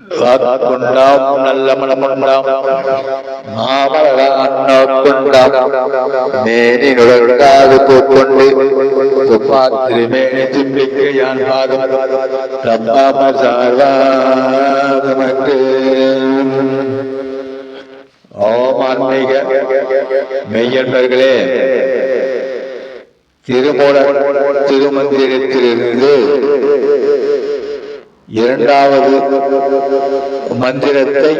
காக்குண்டாம் நல்ல மனமுண்டாம் மாமலர அண்ணோக்குண்டாம் மேனி நுழைக்காது பூக்கொண்டு துப்பாத்திருமேனி தும்பிக்கு யான் பாதம். தப்பாம சார்வாதமக்கு ஓம் ஆன்மீக மெய்யன்பர்களே திருமூல திருமந்திரத்திலிருந்து இரண்டாவது மந்திரத்தை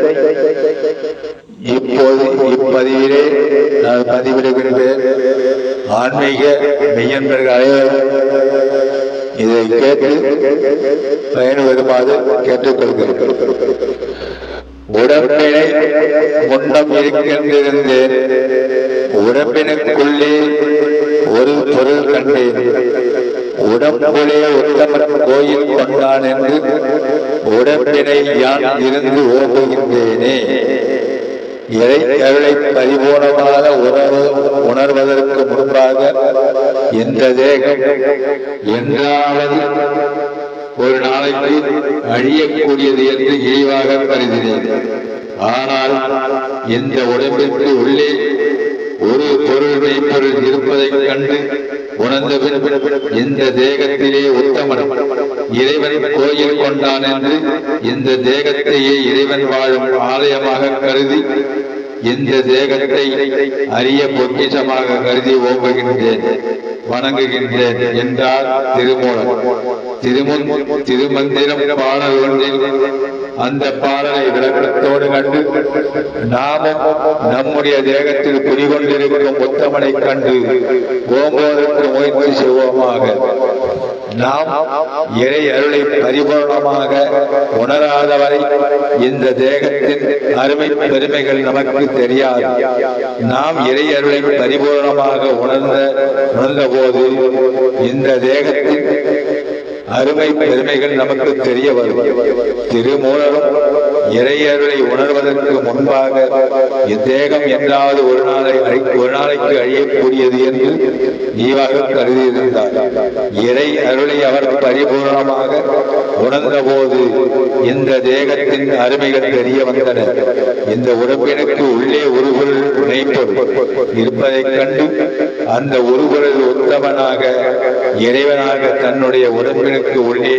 இப்போது இப்பதிவிலே நான் பதிவிடுகின்றேன் ஆன்மீக மெய்யன்பர்களே இதை கேட்டு பயனுவருமாறு கேட்டுக்கொள்கிறேன். உடம்பினை முண்டம் இருக்கின்றிருந்து உடம்பினுக்குள்ளே ஒரு பொருள் கண்டேன். உடம்புலே உத்தமன் கோயில் கொண்டான் என்று உடம்பினை யான் இருந்து ஓடுகின்றேனே. இறை அருளை பரிபூர்ணமாக உணர்வு உணர்வதற்கு முன்பாக இந்த தேகம் என்றாவது ஒரு நாளைக்கு அழியக்கூடியது என்று இழிவாக கருதினேன் ஆனால் இந்த உடம்பிற்கு உள்ளே ஒரு பொருள் மெய்ப்பொருள் இருப்பதைக் கண்டு உணர்ந்த இந்த தேகத்திலே உத்தமன் இறைவன் கோயில் கொண்டான் என்று இந்த தேகத்தையே இறைவன் வாழும் ஆலயமாக கருதி இந்த தேகத்தை அரிய பொக்கிஷமாக கருதி ஓம்புகின்றேன் வணங்குகின்றேன் என்றார் திருமூலம் திருமு திருமந்திரம் பாடல் ஒன்றில் அந்த பாடலை விளக்கத்தோடு கண்டு நாமும் நம்முடைய தேகத்தில் குடிகொண்டிருக்கும் உத்தமனை கண்டு ஓம்போதற்கு முயற்சி செய்வோமாக. நாம் இறை அருளை பரிபூர்ணமாக உணராதவரை இந்த தேகத்தின் அருமை பெருமைகள் நமக்கு தெரியாது. நாம் இறை அருளை பரிபூர்ணமாக உணர்ந்த உணர்ந்த போது இந்த தேகத்தின் அருமை பெருமைகள் நமக்கு தெரிய வரும் திருமூலரும் இறையருளை உணர்வதற்கு முன்பாக இத்தேகம் என்றாவது ஒரு நாளை அழி- ஒரு நாளைக்கு அழியக்கூடியது என்று நீவாக கருதியிருந்தார். இறை அருளை அவர் பரிபூர்ணமாக உணர்ந்த போது இந்த தேகத்தின் அருமைகள் தெரிய வந்தன. இந்த உடம்பினுக்கு உள்ளே ஒரு பொருள் மெய்ப்பொருள். இருப்பதைக் கண்டு அந்த ஒருவரில் உத்தவனாக இறைவனாக தன்னுடைய உடம்பிற்கு உள்ளே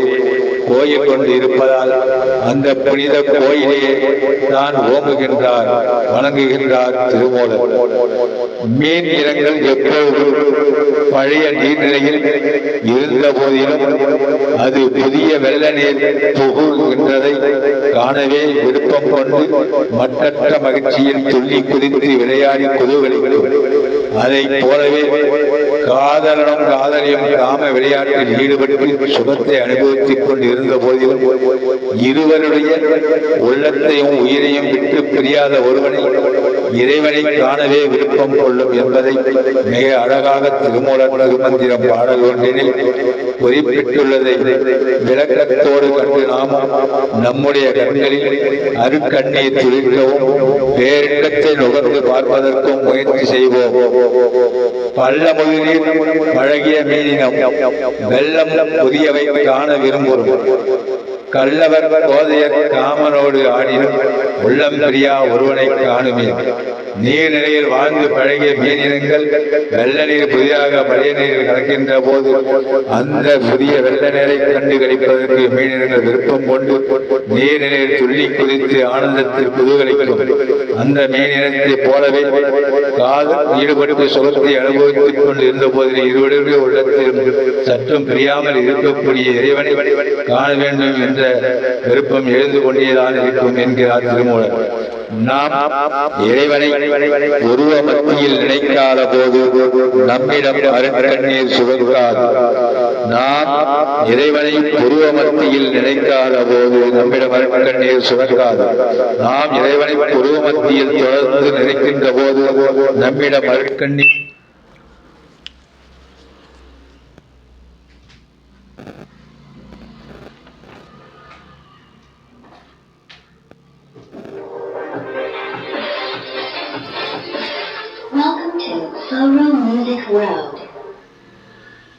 கோயில் கொண்டு இருப்பதால் அந்த புனித கோயிலே தான் ஓங்குகின்றார் வணங்குகின்றார் திருமூலர். மீன் இனங்கள் எப்பொழுது பழைய நீர்நிலையில் இருந்த போதிலும் அது புதிய வெள்ள நீர் புகுகின்றதை காணவே விருப்பம் கொண்டு மட்டற்ற மகிழ்ச்சியில் துள்ளி குதித்து விளையாடி குதூகலிக்கும். அதை போலவே காதலனும் காதலியும் காம விளையாட்டில் ஈடுபட்டு சுகத்தை அனுபவித்துக் கொண்டு இருந்த போதிலும் இருவருடைய உள்ளத்தையும் உயிரையும் விட்டு பிரியாத ஒருவனை இறைவனை காணவே விருப்பம் கொள்ளும் என்பதை மிக அழகாக திருமூலர் திருமந்திரம் பாடல் ஒன்றினில் குறிப்பிட்டுள்ளதை விளக்கத்தோடு கண்டு நாமும் நம்முடைய கண்களில் அருக்கண்ணை துளிர்க்கவும் பேரிடத்தை நுகர்ந்து பார்ப்பதற்கும் முயற்சி செய்வோம். பள்ள முதலில் பழகிய மீனினம் வெள்ளம் புதியவை காண விரும்புகிறோம். கள்ளவர் போதையர் காமனோடு ஆடினும் உள்ளம் பிரியா ஒருவனை காணுமே. நீர்நிலையில் வாழ்ந்து பழகிய மீனினங்கள் வெள்ள நீர் புதிதாக பழைய நீரில் கலக்கின்ற போது அந்த புதிய வெள்ள நீரை கண்டு கழிப்பதற்கு மீனினங்கள் விருப்பம் கொண்டு நீர்நிலையில் துள்ளி குதித்து ஆனந்தத்தில் குதூகலிக்கும். அந்த மீனினத்தை போலவே காதல் ஈடுபட்டு சுகத்தை அனுபவித்துக் கொண்டு இருந்த போதில் இருவருடைய உள்ளத்திலும் சற்றும் பிரியாமல் இருக்கக்கூடிய இறைவனை காண வேண்டும் என்ற விருப்பம் எழுந்து கொண்டேதான் இருக்கும் என்கிறார் திருமூலர் நாம் இறைவனை உருவ மத்தியில் நினைக்காத போது நம்மிடம் அருங்கண்ணீர் சுகக்காது நாம் இறைவனை உருவ மத்தியில் நினைக்காத போது நம்மிடம் அருங்கண்ணீர் சுகக்காது நாம் இறைவனை உருவ மத்தியில் தொடர்ந்து நினைக்கின்ற போது நம்மிடம் அருட்கண்ணீர்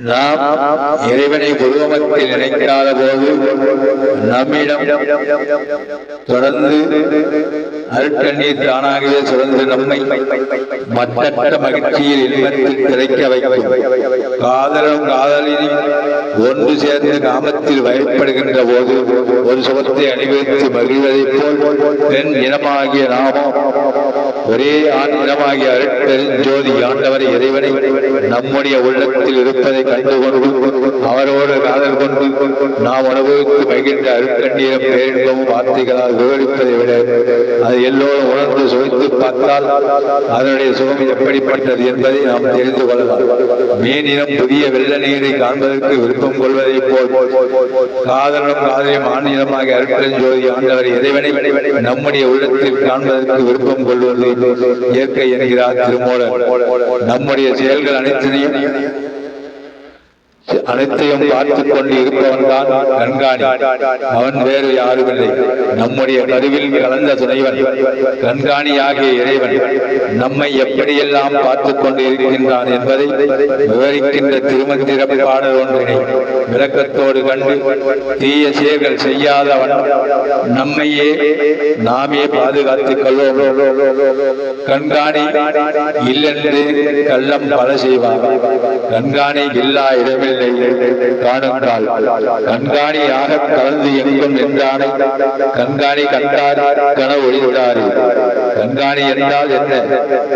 நாம் இறைவனை உருவமத்தில் நினைக்காத போது நம்மிடம் தொடர்ந்து அருட்கண்ணீர் தானாகவே சுரந்து நம்மை மற்ற மகிழ்ச்சியில் இன்பத்தில் திளைக்க வைக்கும். காதலும் காதலினும் ஒன்று சேர்ந்து நாமத்தில் வயப்படுகின்ற போது ஒரு சுகத்தை அணிவித்து மகிழ்வதைப் போல் பெண் இனமாகிய நாமம் ஒரே ஆண் இனமாகிய அருட்பெருஞ்சோதி ஆண்டவரை இறைவனை நம்முடைய உள்ளத்தில் இருப்பதை கண்டுகொண்டு அவரோடு காதல் கொண்டு நாம் அனுபவித்து மகிழ்ந்த அருட்கண்ணீரம் பேரின்பமும் வார்த்தைகளால் விவரிப்பதை விட அது எல்லோரும் உணர்ந்து சுவைத்து பார்த்தால் அதனுடைய சுகம் எப்படிப்பட்டது என்பதை நாம் தெரிந்து கொள்ளலாம். மீனினம் புதிய வெள்ள நீரை காண்பதற்கு விருப்பம் கொள்வதைப் போல் காதலும் காதலியும் ஆணினமாக அருட்பெருஞ்சோதி ஆண்டவர் இறைவனை நம்முடைய உள்ளத்தில் காண்பதற்கு விருப்பம் கொள்வது இயற்கை என்கிறார் திருமூலர். நம்முடைய செயல்கள் அனைத்தினையும் அனைத்தையும் பார்த்துக் கொண்டு இருப்பவன் தான் கண்காணி. அவன் வேறு யாரும் இல்லை நம்முடைய கருவில் கலந்த துணைவன். கண்காணியாகிய இறைவன். நம்மை எப்படியெல்லாம் பார்த்துக் கொண்டு இருக்கின்றான் என்பதை விவரிக்கின்ற திருமந்திர பாடல் ஒன்றினை விளக்கத்தோடு கண்டு தீய செயல்கள் செய்யாதவன் நம்மையே நாமே பாதுகாத்துக் கொள்வோம். கண்காணி இல்லென்று கள்ளம் பல செய்வான். கண்காணி இல்லா இடமில் காணுங்கால் கண்காணியாக கலந்து எங்கும் நின்றானை. கண்காணி கண்டார் கன ஒளிந்தார் கண்காணி என்றால் என்ன?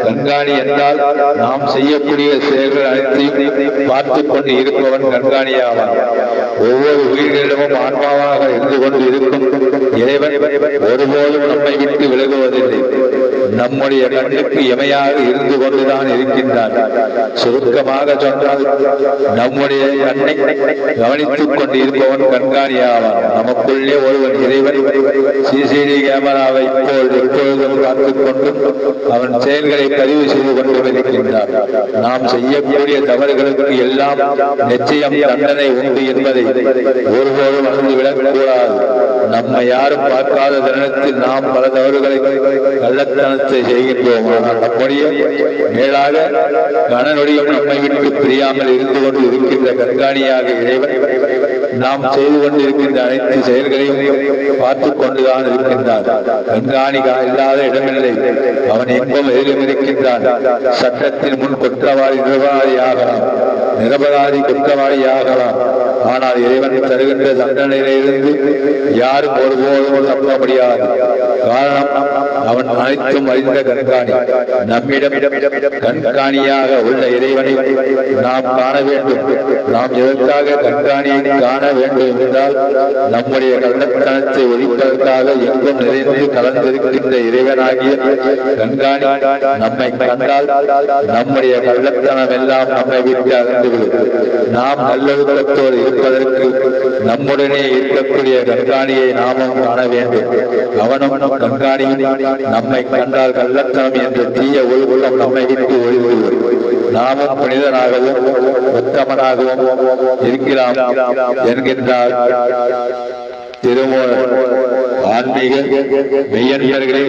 கண்காணி என்றால் நாம் செய்யக்கூடிய செயல்கள் அனைத்தையும் பார்த்துக் கொண்டு இருப்பவன் கண்காணியாவான். ஒவ்வொரு உயிர்களிடமும் ஆன்மாவாக இருந்து கொண்டு இருக்கும் இறைவன் ஒருபோதும் நம்மை விட்டு விலகுவதில்லை. நம்முடைய கண்ணுக்கு இமையாக இருந்து கொண்டுதான் இருக்கின்றார். சுருக்கமாக சொன்னால் நம்முடைய கண்ணை கவனித்துக் கொண்டு இருப்பவன் கண்காணியாவான். நமக்குள்ளே ஒருவன் இறைவன் சிசிடி கேமராவை போல் எப்பொழுதும் காத்துக் கொண்டும் அவன் செயல்களை பதிவு செய்து கொண்டும் இருக்கின்றார் நாம் செய்யக்கூடிய தவறுகளுக்கு எல்லாம் நிச்சயம் தண்டனை உண்டு என்பதை ஒருபோதும் மறந்து விடக்கூடாது நம்மை யாரும் பார்க்காத தருணத்தில் நாம் பல தவறுகளை கள்ளத்தனத்தில் கள்ளத்தனத்தை செய்கின்றோம் நம்முடைய மேலாக கணநொடியும் நம்மை விட்டு பிரியாமல் இருந்து கொண்டு இருக்கின்ற கண்காணியாக இறைவன் நாம் செய்து கொண்டு இருக்கின்ற அனைத்து செயல்களையும் பார்த்துக் கொண்டுதான் இருக்கின்றார் கண்காணி இல்லாத இடமில்லை. அவன் எங்கும் எதிலும் இருக்கின்றான். சட்டத்தின் முன் குற்றவாளி நிரபராதி ஆகலாம் நிரபராதி குற்றவாளி ஆகலாம் ஆனால் இறைவன் தருகின்ற தண்டனையிலிருந்து யாரும் ஒருபோதும் தப்ப முடியாது. காரணம் அவன் அனைத்தும் அறிந்த கண்காணி. நம்மிடம் கண்காணியாக உள்ள இறைவனை நாம் காண வேண்டும். நாம் எதற்காக கண்காணியை காண வேண்டும் என்றால் நம்முடைய கள்ளத்தனத்தை ஒழிப்பதற்காக எங்கும் நிறைந்து கலந்திருக்கின்ற இறைவனாகிய கண்காணி நம்மை கண்டால் நம்முடைய கள்ளத்தனம் எல்லாம் நம்மை விட்டு அகன்றுவிடும். நாம் நல்லொழுக்கத்தோடு இருப்பதற்கு நம்முடனே இருக்கக்கூடிய கண்காணியை நாமும் காண வேண்டும். அவனும் கண்காணியும் நம்மை கண்டால் கள்ளத்தனம் என்ற தீய ஒழுக்கம் நம்மை விட்டு ஒழிவுவிடும் நாமும் புனிதனாகவும் உத்தமனாகவும் இருக்கலாம் என்கின்றார் திருமூலர் ஆன்மீக மெய்யன்பர்களே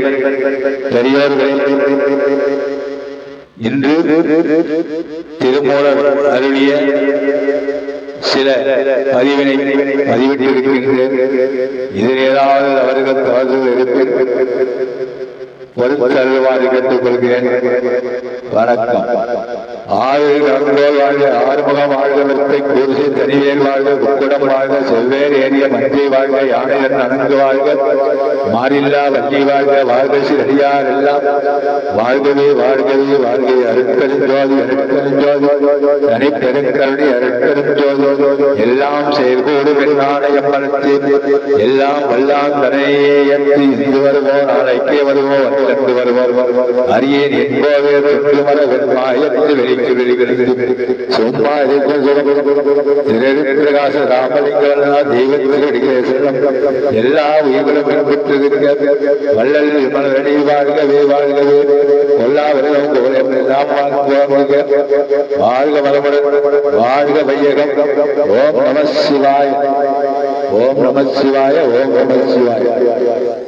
பெரியோர்களே இன்று திருமூலர் அருளிய சில பதிவினை பதிவிட்டிருக்கின்றேன். இதில் ஏதாவது அவர்கள் தவறுகள் இருப்பின் பொறுத்தருவாறு கேட்டுக் கொள்கிறேன் வணக்கம். ஆறு கருங்கோல் வாழ்க ஆறுமுகம் வாழ்க வித்தை கூர்சி வாழ்க குக்குடம் வாழ்க செவ்வேறு ஏறிய மஞ்சை வாழ்க யானையன் அனந்து வாழ்க மாறில்லா வஞ்சி வாழ்க வாழ்க சிறியார் எல்லாம். வாழ்கவே வாழ்கவே வாழ்கை அருட்பெருஞ்சோதி அருட்பெருஞ்சோதி தனி பெருங்கருணி அருட்பெருஞ்சோதி எல்லாம் செயல்கூடு நாணயம் பலத்தி எல்லாம் வல்லான் தனையே ஏற்றி இன்று வருவோ நாளைக்கே வருவோ வந்து வருவோம் அரியேன் என்போவே தொற்று மர வெண்மாயத்தில் வெளிக்கு வெளிகளுக்கு சும்மா இருக்கும் பிரகாச ராமலிங்க தெய்வத்திற்கு செல்லம் எல்லா உயிர்களும் பெற்றிருக்க வள்ளல் விமலடி வாழ்கவே வாழ்கவே கொல்லா விரதம் கோலம் எல்லாம் வாழ்க வாழ்க வளமுடன் வாழ்க வையகம் ஓம் நம சிவாய் ஓம் நம சிவாய ஓம் நம சிவாய